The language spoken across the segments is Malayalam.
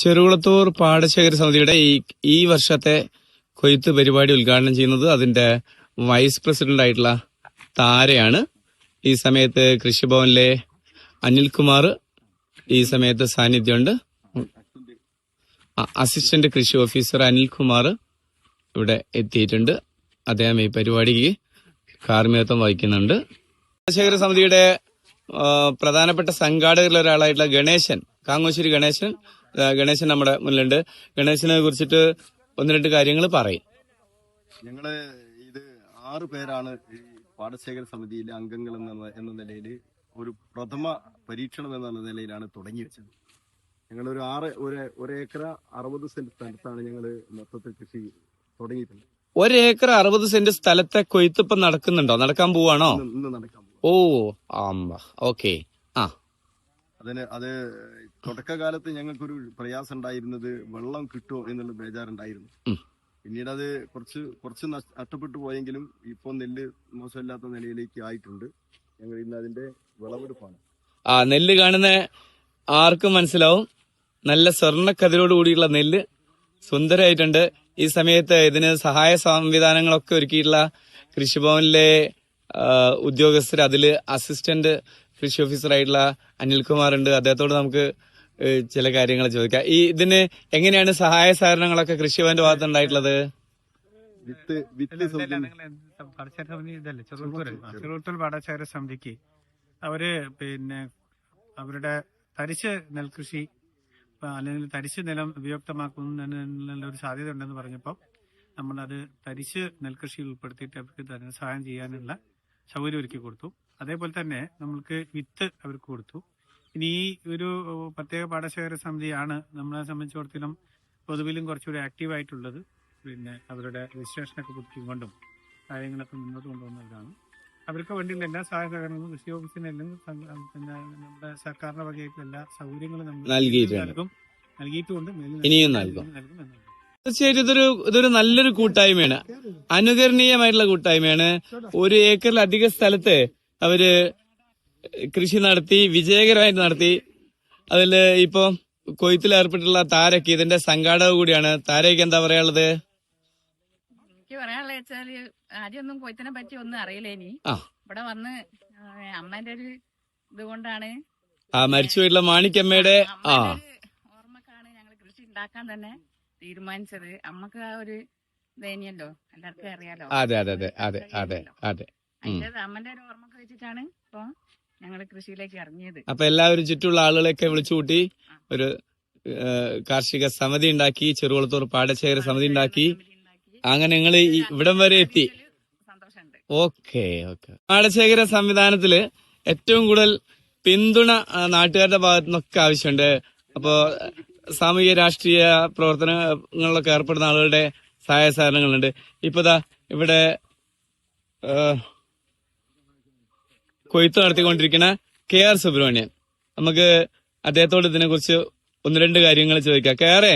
ചെറുകുളത്തൂർ പാടശേഖര സമിതിയുടെ ഈ ഈ വർഷത്തെ കൊയ്ത്ത് പരിപാടി ഉദ്ഘാടനം ചെയ്യുന്നത് അതിന്റെ വൈസ് പ്രസിഡന്റ് ആയിട്ടുള്ള താരയാണ്. ഈ സമയത്ത് കൃഷിഭവനിലെ അനിൽകുമാർ ഈ സമയത്ത് സാന്നിധ്യമുണ്ട്. അസിസ്റ്റന്റ് കൃഷി ഓഫീസർ അനിൽകുമാർ ഇവിടെ എത്തിയിട്ടുണ്ട്. അദ്ദേഹം ഈ പരിപാടിക്ക് കാർമ്മികത്വം വഹിക്കുന്നുണ്ട്. പാടശേഖര സമിതിയുടെ പ്രധാനപ്പെട്ട സംഘാടകരിൽ ഒരാളായിട്ടുള്ള ഗണേശൻ കാങ്ങോശ്ശേരി ഗണേശൻ ഗണേശൻ നമ്മുടെ മുന്നിലുണ്ട്. ഗണേശനെ കുറിച്ചിട്ട് ഒന്ന് രണ്ട് കാര്യങ്ങൾ പറയും. ഞങ്ങൾ ഇത് ആറ് പേരാണ് ഈ പാടശേഖര സമിതിയിലെ അംഗങ്ങൾ എന്ന എന്ന നിലയിൽ ഒരു പ്രഥമ പരീക്ഷണം എന്ന നിലയിലാണ് തുടങ്ങി വെച്ചത്. ഞങ്ങൾ ഒരു ആറ് ഒരു ഒരു ഏക്കർ അറുപത് സെന്റ് സ്ഥലത്താണ് ഞങ്ങൾ മൊത്തത്തിൽ കൃഷി തുടങ്ങിയിട്ടുള്ളത്. ഒരേക്കർ അറുപത് സെന്റ് സ്ഥലത്തെ കൊയ്ത്ത് ഇപ്പം നടക്കുന്നുണ്ടോ? നടക്കാൻ പോവാണോ? ഇന്ന് നടക്കാൻ ഓ ആമ്പ ഓക്കെ. ആ അതിന് അത് തുടക്കകാലത്ത് ഞങ്ങൾക്കൊരു പ്രയാസം ഉണ്ടായിരുന്നത് വെള്ളം കിട്ടുമോ എന്നുള്ള ബേജാറുണ്ടായിരുന്നു. പിന്നീട് അത് കുറച്ച് കുറച്ച് നഷ്- നഷ്ടപ്പെട്ടു പോയെങ്കിലും ഇപ്പോൾ നെല്ല് മോശമില്ലാത്ത നിലയിലേക്ക് ആയിട്ടുണ്ട്. ഞങ്ങൾ ഇന്ന് അതിന്റെ വിളവെടുപ്പാണ്. ആ നെല്ല് കാണുന്ന ആർക്കും മനസ്സിലാവും. നല്ല സ്വർണക്കതിരോട് കൂടിയുള്ള നെല്ല് സുന്ദരമായിട്ടുണ്ട് ഈ സമയത്ത് ഇതിന് സഹായ സംവിധാനങ്ങളൊക്കെ ഒരുക്കിയിട്ടുള്ള കൃഷിഭവനിലെ ഉദ്യോഗസ്ഥർ അതിൽ അസിസ്റ്റന്റ് കൃഷി ഓഫീസർ ആയിട്ടുള്ള അനിൽകുമാർ ഉണ്ട്. അദ്ദേഹത്തോട് നമുക്ക് ചില കാര്യങ്ങൾ ചോദിക്കാം. ഈ ഇതിന് എങ്ങനെയാണ് സഹായ സഹകരണങ്ങളൊക്കെ കൃഷിഭവന്റെ ഭാഗത്ത് ഉണ്ടായിട്ടുള്ളത്? വിത്ത് വിത്ത് ഇതല്ലേ? സമിതിക്ക് അവർ പിന്നെ അവരുടെ തരിശ് നെൽകൃഷി അല്ലെങ്കിൽ തരിശ് നിലം ഉപയുക്തമാക്കുന്നതിനുള്ള ഒരു സാധ്യത ഉണ്ടെന്ന് പറഞ്ഞപ്പോൾ നമ്മളത് തരിശ് നെൽകൃഷിയിൽ ഉൾപ്പെടുത്തിയിട്ട് അവർക്ക് ധനസഹായം ചെയ്യാനുള്ള സൗകര്യം ഒരുക്കി കൊടുത്തു. അതേപോലെ തന്നെ നമ്മൾക്ക് വിത്ത് അവർക്ക് കൊടുത്തു. ഇനി ഈ ഒരു പ്രത്യേക പാടശേഖര സമിതിയാണ് നമ്മളെ സംബന്ധിച്ചിടത്തോളം പൊതുവിലും കുറച്ചുകൂടി ആക്റ്റീവ് ആയിട്ടുള്ളത്. പിന്നെ അവരുടെ രജിസ്ട്രേഷനൊക്കെ പുതുക്കിക്കൊണ്ടും കാര്യങ്ങളൊക്കെ മുന്നോട്ട് കൊണ്ടുവന്നവരാണ് അവർക്ക് വേണ്ടിയുള്ള എല്ലാ സഹായ സഹകരണങ്ങളും കൃഷി ഓഫീസിനെല്ലാം പിന്നെ നമ്മുടെ സർക്കാരിന്റെ വകയായിട്ടുള്ള എല്ലാ സൗകര്യങ്ങളും നമ്മൾ നൽകിയിട്ടുണ്ട്. നൽകും. നൽകിയിട്ടുമുണ്ട്. മേലിൽ ഇനിയും നൽകും. നൽകും. തീർച്ചയായിട്ടും ഇതൊരു ഇതൊരു നല്ലൊരു കൂട്ടായ്മയാണ്. അനുകരണീയമായിട്ടുള്ള കൂട്ടായ്മയാണ്. ഒരു ഏക്കറിലധികം സ്ഥലത്ത് അവർ കൃഷി നടത്തി വിജയകരമായിട്ട് നടത്തി. അതിൽ ഇപ്പൊ കൊയ്ത്തിൽ ഏർപ്പെട്ടുള്ള താരക്ക് ഇതിന്റെ സംഘാടക കൂടിയാണ്. താരയ്ക്ക് എന്താ പറയാനുള്ളത്? എനിക്ക് പറയാനുള്ള വെച്ചാൽ ആദ്യമൊന്നും കൊയ്ത്തിനെ പറ്റി ഒന്നും അറിയില്ല ഇനി. ഇവിടെ വന്ന് അമ്മന്റെ ഒരു ഇതുകൊണ്ടാണ് ആ മരിച്ചുപോയിട്ടുള്ള മാണിക്കമ്മയുടെ ആ ഓർമ്മക്കാണ് ഞങ്ങൾ കൃഷി ഉണ്ടാക്കാൻ തന്നെ തീരുമാനിച്ചത്. അമ്മയ്ക്ക് ആ ഒരു ദയനീയല്ലോ എല്ലാവർക്കും അറിയാലോ. അതെ അതെ അതെ അതെ അതെ അതെ. അതിന്റെ അമ്മന്റെ ഒരു ഓർമ്മ വെച്ചിട്ടാണ് ഇപ്പൊ ഞങ്ങൾ കൃഷിയിലേക്ക് ഇറങ്ങിയത്. അപ്പൊ എല്ലാവരും ചുറ്റുമുള്ള ആളുകളെയൊക്കെ വിളിച്ചുകൂട്ടി ഒരു കാർഷിക സമിതി ഉണ്ടാക്കി ചെറുകുളത്തൂർ പാടശേഖര സമിതി ഉണ്ടാക്കി. അങ്ങനെ നിങ്ങൾ ഇവിടം വരെ എത്തി. Okay okay. പാടശേഖര സംവിധാനത്തിൽ ഏറ്റവും കൂടുതൽ പിന്തുണ നാട്ടുകാരുടെ ഭാഗത്തു നിന്നൊക്കെ ആവശ്യമുണ്ട്. അപ്പോ സാമൂഹിക രാഷ്ട്രീയ പ്രവർത്തനങ്ങളിലൊക്കെ ഏർപ്പെടുന്ന ആളുകളുടെ സഹായ സഹകരണങ്ങളുണ്ട് ഇപ്പൊ ഇവിടെ കൊയ്ത്ത് നടത്തിക്കൊണ്ടിരിക്കുന്ന കെ ആർ സുബ്രഹ്മണ്യൻ. നമുക്ക് അദ്ദേഹത്തോട് ഇതിനെ കുറിച്ച് ഒന്ന് രണ്ട് കാര്യങ്ങൾ ചോദിക്കാം. കെ ആറെ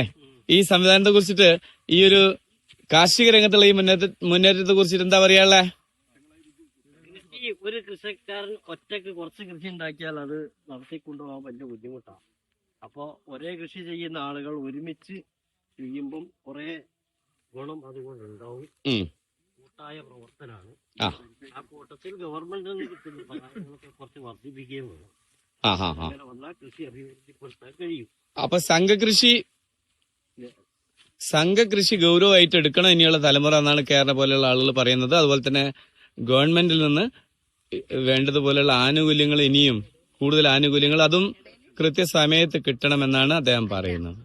ഈ സംവിധാനത്തെ കുറിച്ചിട്ട് ഈ ഒരു കാർഷിക രംഗത്തുള്ള ഈ മുന്നേറ്റ മുന്നേറ്റത്തെ കുറിച്ചിട്ട് എന്താ പറയാനുള്ളേ? ഒരു കൃഷിക്കാരൻ ഒറ്റയ്ക്ക് കുറച്ച് കൃഷി ഉണ്ടാക്കിയാൽ അത് നടത്തി കൊണ്ടുപോകാൻ വലിയ ബുദ്ധിമുട്ടാണ്. അപ്പോൾ ഒരേ കൃഷി ചെയ്യുന്ന ആളുകൾ ഒരുമിച്ച് ചെയ്യുമ്പം കുറെ ഗുണം അതുകൊണ്ട് ഉണ്ടാവും. പ്രവർത്തനാണ്. പ്രവർത്തനമാണ് ആ. കൂട്ടത്തിൽ ഗവൺമെന്റിൽ നിന്ന് കിട്ടുന്ന സഹായങ്ങളൊക്കെ കുറച്ച് വർദ്ധിപ്പിക്കുകയും വേണം. അങ്ങനെ വന്നാൽ കൃഷി അഭിവൃദ്ധിപ്പെടുത്താൻ കഴിയും. അപ്പൊ സംഘകൃഷി സംഘകൃഷി ഗൗരവമായിട്ട് എടുക്കണം ഇനിയുള്ള തലമുറ എന്നാണ് കേരള പോലെയുള്ള ആളുകൾ പറയുന്നത്. അതുപോലെ തന്നെ ഗവൺമെന്റിൽ നിന്ന് വേണ്ടതുപോലെയുള്ള ആനുകൂല്യങ്ങൾ ഇനിയും കൂടുതൽ ആനുകൂല്യങ്ങൾ അതും കൃത്യസമയത്ത് കിട്ടണമെന്നാണ് അദ്ദേഹം പറയുന്നത്.